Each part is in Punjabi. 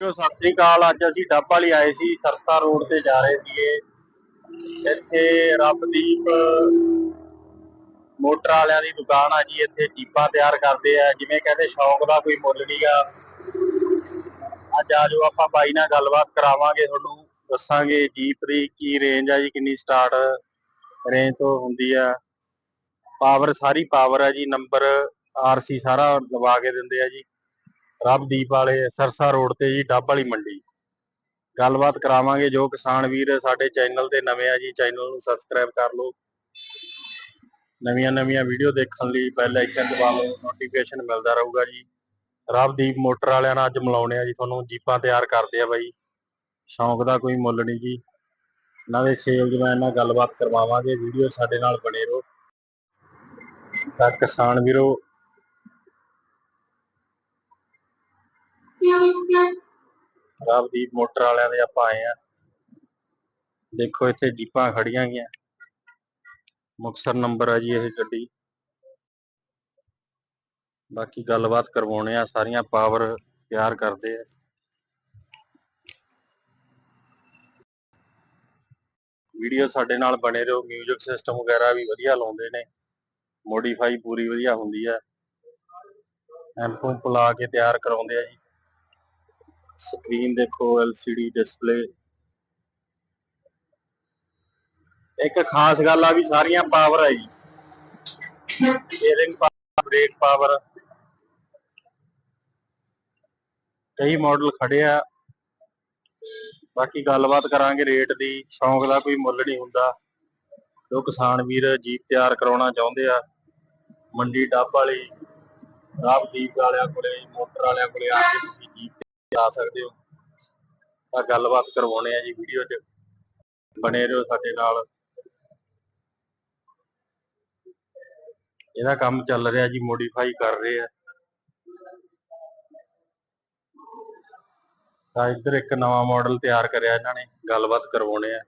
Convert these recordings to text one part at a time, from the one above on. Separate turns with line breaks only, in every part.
ਜੋ ਸਤਿ ਸ੍ਰੀ ਅਕਾਲ। ਅੱਜ ਅਸੀਂ ਡੱਬ ਵਾਲੀ ਆਏ ਸੀ, ਸਰਸਾ ਰੋਡ ਤੇ ਜਾ ਰਹੇ ਸੀਗੇ। ਇੱਥੇ ਰੱਬਦੀਪ ਮੋਟਰ ਵਾਲਿਆਂ ਦੀ ਦੁਕਾਨ ਆ ਜੀ। ਇੱਥੇ ਜੀਪਾਂ ਤਿਆਰ ਕਰਦੇ ਆ। ਜਿਵੇਂ ਕਹਿੰਦੇ, ਸ਼ੌਂਕ ਦਾ ਕੋਈ ਮੁੱਲ ਨਹੀਂਗਾ ਅੱਜ ਆ ਜਾਓ, ਆਪਾਂ ਬਾਈ ਨਾਲ ਗੱਲਬਾਤ ਕਰਾਵਾਂਗੇ। ਤੁਹਾਨੂੰ ਦੱਸਾਂਗੇ ਜੀਪ ਦੀ ਕੀ ਰੇਂਜ ਆ ਜੀ, ਕਿੰਨੀ ਸਟਾਰਟ ਰੇਂਜ ਤੋਂ ਹੁੰਦੀ ਆ। ਪਾਵਰ ਸਾਰੀ ਪਾਵਰ ਆ ਜੀ। ਨੰਬਰ ਆਰਸੀ ਸਾਰਾ ਲਵਾ ਕੇ ਦਿੰਦੇ ਆ ਜੀ। ਰੱਬਦੀਪ ਵਾਲੇ ਸਰਸਾ ਰੋਡ ਤੇ ਜੀ, ਡੱਬ ਵਾਲੀ ਮੰਡੀ। ਗੱਲਬਾਤ ਕਰਾਵਾਂਗੇ, ਜੋ ਕਿਸਾਨ ਵੀਰ ਸਾਡੇ ਚੈਨਲ ਤੇ ਨਵੇਂ ਆ ਜੀ, ਚੈਨਲ ਨੂੰ ਸਬਸਕ੍ਰਾਈਬ ਕਰ ਲਓ। ਨਵੀਆਂ ਨਵੀਆਂ ਵੀਡੀਓ ਦੇਖਣ ਲਈ ਬੈਲ ਆਈਕਨ ਦਬਾ ਲਓ, ਨੋਟੀਫਿਕੇਸ਼ਨ ਮਿਲਦਾ ਰਹੂਗਾ ਜੀ। ਰੱਬਦੀਪ ਮੋਟਰ ਵਾਲਿਆਂ ਨਾਲ ਅੱਜ ਮਿਲਾਉਣੇ ਆ ਜੀ, ਤੁਹਾਨੂੰ ਜੀਪਾਂ ਤਿਆਰ ਕਰਦੇ ਆ ਬਾਈ। ਸ਼ੌਂਕ ਦਾ ਕੋਈ ਮੁੱਲ ਨਹੀਂ ਜੀ। ਇਹਨਾਂ ਦੇ ਸੇਲਜ਼ਮੈਨ ਨਾਲ ਗੱਲਬਾਤ ਕਰਵਾਵਾਂਗੇ, ਵੀਡੀਓ ਸਾਡੇ ਨਾਲ ਬਣੇ ਰਹੋ। ਤਾਂ ਕਿਸਾਨ ਵੀਰੋ ਰਾਵਦੀਪ ਮੋਟਰ ਵਾਲਿਆਂ ਦੇ ਆਪਾਂ ਆਏ ਆ। ਦੇਖੋ ਇੱਥੇ ਜੀਪਾਂ ਖੜੀਆਂ ਗਈਆਂ। ਮੁਕਸਰ ਨੰਬਰ ਆ ਜੀ ਇਹ ਗੱਡੀ। ਬਾਕੀ ਗੱਲਬਾਤ ਕਰਵਾਉਣੇ ਆ, ਸਾਰੀਆਂ ਪਾਵਰ ਤਿਆਰ ਕਰਦੇ ਆ। ਵੀਡੀਓ ਸਾਡੇ ਨਾਲ ਬਣੇ ਰਹੋ 뮤직 ਸਿਸਟਮ ਵਗੈਰਾ ਵੀ ਵਧੀਆ ਲਾਉਂਦੇ ਨੇ। ਮੋਡੀਫਾਈ ਪੂਰੀ ਵਧੀਆ ਹੁੰਦੀ ਆ। ਐਂਪੂ ਲਾ ਕੇ ਤਿਆਰ ਕਰਾਉਂਦੇ ਆ ਜੀ। ਸਕਰੀਨ ਦੇਖੋ LCD ਡਿਸਪਲੇ। ਇੱਕ ਖਾਸ ਗੱਲ ਆ ਵੀ ਸਾਰੀਆਂ ਪਾਵਰ ਆ ਜੀ। ਸਟੀਅਰਿੰਗ ਪਾਵਰ ਬ੍ਰੇਕ ਪਾਵਰ ਕਈ ਮਾਡਲ ਖੜੇ ਆ। ਬਾਕੀ ਗੱਲਬਾਤ ਕਰਾਂਗੇ ਰੇਟ ਦੀ। ਸ਼ੌਂਕ ਦਾ ਕੋਈ ਮੁੱਲ ਨਹੀਂ ਹੁੰਦਾ। ਜੋ ਕਿਸਾਨ ਵੀਰ ਜੀਪ ਤਿਆਰ ਕਰਾਉਣਾ ਚਾਹੁੰਦੇ ਆ, ਮੰਡੀ ਡੱਬ ਵਾਲੀ, ਰਾਵਦੀਪ ਵਾਲਿਆਂ ਕੋਲੇ, ਮੋਟਰ ਵਾਲਿਆਂ ਕੋਲੇ ਆ ਕੇ ਤੁਸੀਂ ਜੀਪ ਆ ਸਕਦੇ ਹੋ। ਤਾਂ ਗੱਲਬਾਤ ਕਰਵਾਉਣੇ ਆ ਜੀ ਵੀਡੀਓ 'ਚ। ਬਣੇ ਰਹੋ ਸਾਡੇ ਨਾਲ। ਇਹਦਾ ਕੰਮ ਚੱਲ ਰਿਹਾ ਜੀ ਮੋਡੀਫਾਈ ਕਰ ਰਹੇ ਆ। ਤਾਂ ਇੱਧਰ ਇੱਕ ਨਵਾਂ ਮਾਡਲ ਤਿਆਰ ਕਰਿਆ ਇਹਨਾਂ ਨੇ, ਗੱਲਬਾਤ ਕਰਵਾਉਣੇ ਆ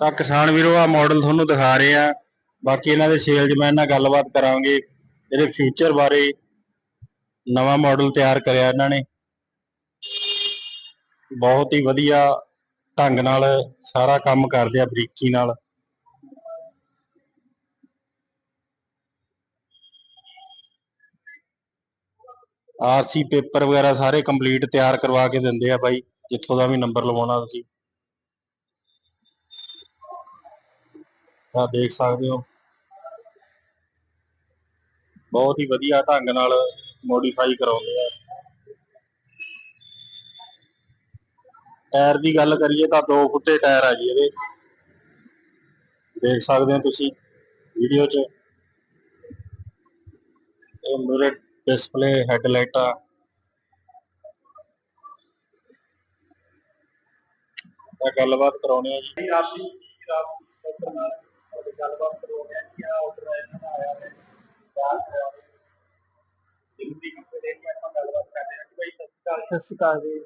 ਤਾਂ ਕਿਸਾਨ ਵੀਰੋ ਆ ਮਾਡਲ ਤੁਹਾਨੂੰ ਦਿਖਾ ਰਹੇ ਆ ਬਾਕੀ ਇਹਨਾਂ ਦੇ ਸੇਲਜ਼ਮੈਨ ਨਾਲ ਗੱਲਬਾਤ ਕਰਾਂਗੇ, ਇਹਦੇ ਫਿਊਚਰ ਬਾਰੇ ਨਵਾਂ ਮਾਡਲ ਤਿਆਰ ਕਰਿਆ ਇਹਨਾਂ ਨੇ। ਬਹੁਤ ਹੀ ਵਧੀਆ ਢੰਗ ਨਾਲ ਸਾਰਾ ਕੰਮ ਕਰਦੇ ਆ ਬਰੀਕੀ ਨਾਲ। ਆਰਸੀ ਪੇਪਰ ਵਗੈਰਾ ਸਾਰੇ ਕੰਪਲੀਟ ਤਿਆਰ ਕਰਵਾ ਕੇ ਦਿੰਦੇ ਆ ਬਾਈ, ਜਿੱਥੋਂ ਦਾ ਵੀ ਨੰਬਰ ਲਵਾਉਣਾ ਤੁਸੀਂ। ਤਾਂ ਦੇਖ ਸਕਦੇ ਹੋ। ਬਹੁਤ ਹੀ ਵਧੀਆ ਢੰਗ ਨਾਲ ਮੋਡੀਫਾਈ ਕਰਾਉਂਦੇ ਆ ਟਾਇਰ ਦੀ ਗੱਲ ਕਰੀਏ ਤਾਂ 2 ਫੁੱਟੇ ਟਾਇਰ ਆ ਜੀ ਇਹਦੇ ਦੇਖ ਸਕਦੇ ਹੋ ਤੁਸੀਂ ਵੀਡੀਓ 'ਚ ਇਹ ਮੂਰੇ ਡਿਸਪਲੇ ਹੈਡਲਾਈਟਾਂ ਤਾਂ ਗੱਲਬਾਤ ਕਰਾਉਣੀ ਹੈ ਜੀ ਰਾਤ ਦੀ ਰਾਤ ਡਾਕਟਰ ਨਾਲ ਗੱਲਬਾਤ ਕਰਵਾਉਣੀ ਹੈ ਕੀ ਆਰਡਰ ਆਇਆ ਹੈ ਡਿਲੀਵਰੀ ਕਿੱਥੇ ਦੀ ਆਪਾਂ ਗੱਲਬਾਤ ਕਰਦੇ ਹਾਂ ਕਿ ਭਾਈ ਸਤਿ ਸ਼੍ਰੀ ਅਕਾਲ
ਸਤਿ ਸ਼੍ਰੀ ਅਕਾਲ ਜੀ।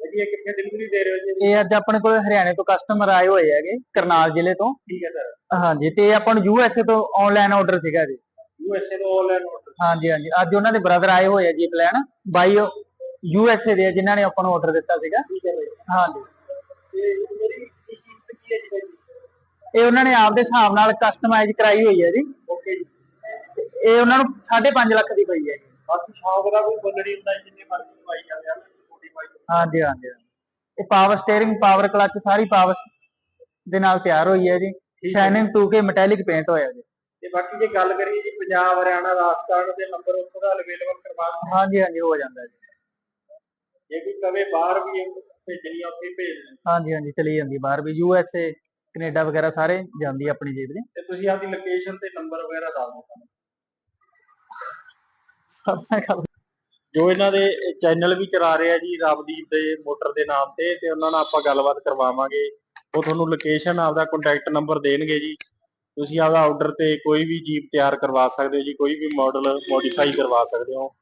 ਜੀ ਇਹ ਕਿੱਥੇ ਡਿਲੀਵਰੀ ਦੇ ਰਹੇ ਹੋ ਜੀ
ਇਹ ਅੱਜ ਆਪਣੇ ਕੋਲ ਹਰਿਆਣੇ ਤੋਂ ਕਸਟਮਰ ਆਏ ਹੋਏ ਹੈਗੇ ਕਰਨਾਲ ਜ਼ਿਲ੍ਹੇ ਤੋਂ।
ਠੀਕ ਹੈ ਸਰ।
ਹਾਂਜੀ ਤੇ ਇਹ ਆਪਾਂ ਨੂੰ ਯੂਐਸਏ ਤੋਂ ਆਨਲਾਈਨ ਆਰਡਰ ਸੀਗਾ ਜੀ।
ਯੂਐਸਏ ਤੋਂ ਆਨਲਾਈਨ ਆਰਡਰ
ਹਾਂਜੀ ਹਾਂਜੀ। ਅੱਜ ਉਹਨਾਂ ਦੇ ਬ੍ਰਦਰ ਆਏ ਹੋਏ ਆ ਜੀ ਲੈਣ। ਬਾਈ ਯੂਐਸਏ ਦੇ ਜਿਨ੍ਹਾਂ ਨੇ ਆਪਾਂ ਨੂੰ ਆਰਡਰ ਦਿੱਤਾ ਸੀਗਾ।
ਠੀਕ ਹੈ
ਹਾਂਜੀ। ਇਹ ਉਹਨਾਂ ਨੇ ਆਪਦੇ ਹਿਸਾਬ ਨਾਲ ਕਸਟਮਾਈਜ਼ ਕਰਾਈ ਹੋਈ ਹੈ ਜੀ।
ਓਕੇ ਜੀ।
ਇਹ ਉਹਨਾਂ ਨੂੰ 5.5 ਲੱਖ ਦੀ ਪਈ ਹੈ।
ਬਾਕੀ ਸ਼ੌਕ ਦਾ ਕੋਈ ਮੁੱਲ ਨਹੀਂ ਹੁੰਦਾ ਜਿੰਨੇ ਮਰਜ਼ੀ ਪਾਈ ਜਾਂਦੇ ਆ ਛੋਟੀ ਪਾਈ
ਹਾਂਜੀ ਹਾਂਜੀ। ਇਹ ਪਾਵਰ ਸਟੀਅਰਿੰਗ ਪਾਵਰ ਕਲਚ ਸਾਰੀ ਪਾਵਰ ਦੇ ਨਾਲ ਤਿਆਰ ਹੋਈ ਹੈ ਜੀ। ਸ਼ਾਈਨਿੰਗ 2K ਮੈਟੈਲਿਕ ਪੇਂਟ ਹੋਇਆ ਜੀ।
ਤੇ ਬਾਕੀ ਜੇ ਗੱਲ ਕਰੀਏ ਜੀ ਪੰਜਾਬ ਹਰਿਆਣਾ ਰਾਜਸਥਾਨ ਦੇ ਨੰਬਰ ਉੱਥੋਂ ਦਾ ਅਵੇਲੇਬਲ ਕਰਵਾ ਦਿੰਦੇ
ਹਾਂਜੀ ਹਾਂਜੀ ਹੋ ਜਾਂਦਾ ਜੀ।
ਜੇ ਕੋਈ ਕਵੇ ਬਾਹਰ ਵੀ ਭੇਜਣੀ ਆ ਉੱਥੇ ਭੇਜ ਦਿੰਦੇ।
ਹਾਂਜੀ ਹਾਂਜੀ ਚਲੀ ਜਾਂਦੀ ਬਾਹਰ ਵੀ। ਯੂਐਸਏ ਕੈਨੇਡਾ ਵਗੈਰਾ ਸਾਰੇ ਜਾਂਦੀ ਆਪਣੀ ਜੇਬ ਦੇ।
ਤੇ ਤੁਸੀਂ ਆਪਦੀ ਲੋਕੇਸ਼ਨ ਤੇ ਨੰਬਰ ਵਗੈਰਾ ਦੱਸ ਦਿਓ ਸਾਨੂੰ ਜੋ ਇਹਨਾਂ ਦੇ ਚੈਨਲ ਵੀ ਚਲਾ ਰਹੇ ਜੀ, ਰਵਦੀਪ ਦੇ ਮੋਟਰ ਦੇ ਨਾਮ ਤੇ ਤੇ ਉਹਨਾਂ ਨਾਲ ਆਪਾਂ ਗੱਲਬਾਤ ਕਰਵਾਵਾਂਗੇ। ਉਹ ਤੁਹਾਨੂੰ ਲੋਕੇਸ਼ਨ ਆਪਦਾ ਕੰਟੈਕਟ ਨੰਬਰ ਦੇਣਗੇ ਜੀ। ਤੁਸੀਂ ਆਪਦਾ ਆਰਡਰ ਤੇ ਕੋਈ ਵੀ ਜੀਪ ਤਿਆਰ ਕਰਵਾ ਸਕਦੇ ਹੋ ਜੀ, ਕੋਈ ਵੀ ਮਾਡਲ ਮੋਡੀਫਾਈ ਕਰਵਾ ਸਕਦੇ ਹੋ।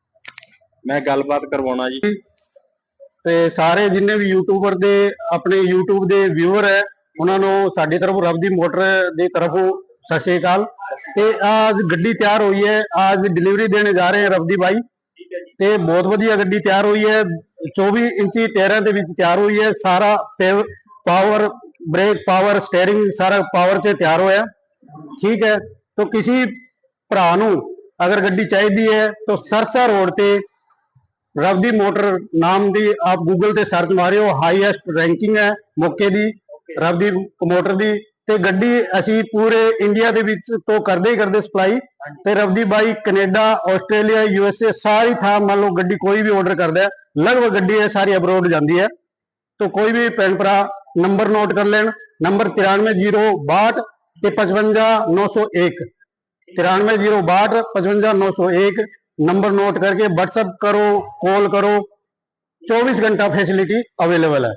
ਮੈਂ ਗੱਲਬਾਤ ਕਰਵਾਉਣਾ ਜੀ।
ਤੇ ਸਾਰੇ ਜਿੰਨੇ ਵੀ ਯੂਟਿਊਬਰ ਦੇ, ਆਪਣੇ YouTube ਦੇ ਵਿਊਅਰ ਹੈ, ਉਹਨਾਂ ਨੂੰ ਸਾਡੀ ਤਰਫੋਂ ਰੱਬ ਦੀ ਮੋਟਰ ਦੀ ਤਰਫੋਂ ਸਤਿ ਸ਼੍ਰੀ ਅਕਾਲ। ਤੇ ਅੱਜ ਗੱਡੀ ਤਿਆਰ ਹੋਈ ਹੈ। ਅੱਜ ਡਿਲੀਵਰੀ ਦੇਣ ਜਾ ਰਹੇ ਹਾਂ ਰਬਦੀ ਬਾਈ। ਤੇ ਬਹੁਤ ਵਧੀਆ ਗੱਡੀ ਤਿਆਰ ਹੋਈ ਹੈ। 24 ਇੰਚੀ 13 ਦੇ ਵਿੱਚ ਤਿਆਰ ਹੋਈ ਹੈ। ਸਾਰਾ ਪਾਵਰ ਬ੍ਰੇਕ ਪਾਵਰ ਸਟੀਅਰਿੰਗ ਸਾਰਾ ਪਾਵਰ 'ਚ ਤਿਆਰ ਹੋਇਆ। ਠੀਕ ਹੈ। ਤਾਂ ਕਿਸੇ ਭਰਾ ਨੂੰ ਅਗਰ ਗੱਡੀ ਚਾਹੀਦੀ ਹੈ, ਤਾਂ ਸਰਸਾ ਰੋਡ ਤੇ ਰਵਦੀ ਮੋਟਰ ਨਾਮ ਦੀ ਆਪ ਗੂਗਲ ਤੇ ਸਰਚ ਮਾਰਿਓ। ਹਾਈਐਸਟ ਰੈਂਕਿੰਗ ਹੈ ਮੌਕੇ ਦੀ ਰਬਦੀ ਮੋਟਰ ਦੀ। ਤੇ ਗੱਡੀ ਅਸੀਂ ਪੂਰੇ ਇੰਡੀਆ ਦੇ ਵਿੱਚ ਤੋਂ ਕਰਦੇ ਹੀ ਕਰਦੇ ਸਪਲਾਈ ਤੇ ਰਬਦੀ ਬਾਈ Canada Australia U S A ਸਾਰੀ ਥਾਂ ਮੰਨ ਲਓ ਗੱਡੀ ਕੋਈ ਵੀ ਆਰਡਰ ਕਰਦਾ ਹੈ ਲਗਭਗ ਗੱਡੀ ਇਹ ਸਾਰੀ ਅਬਰੋਡ ਜਾਂਦੀ ਹੈ तो कोई भी भैन भरा नंबर नोट कर लेन नंबर तिरानवे जीरो बाट ते पचवंजा नौ सौ एक तिरानवे जीरो बाट पचवंजा नौ सौ एक नंबर नोट करके व्हाट्सअप करो कॉल करो 24 घंटा फैसिलिटी अवेलेबल है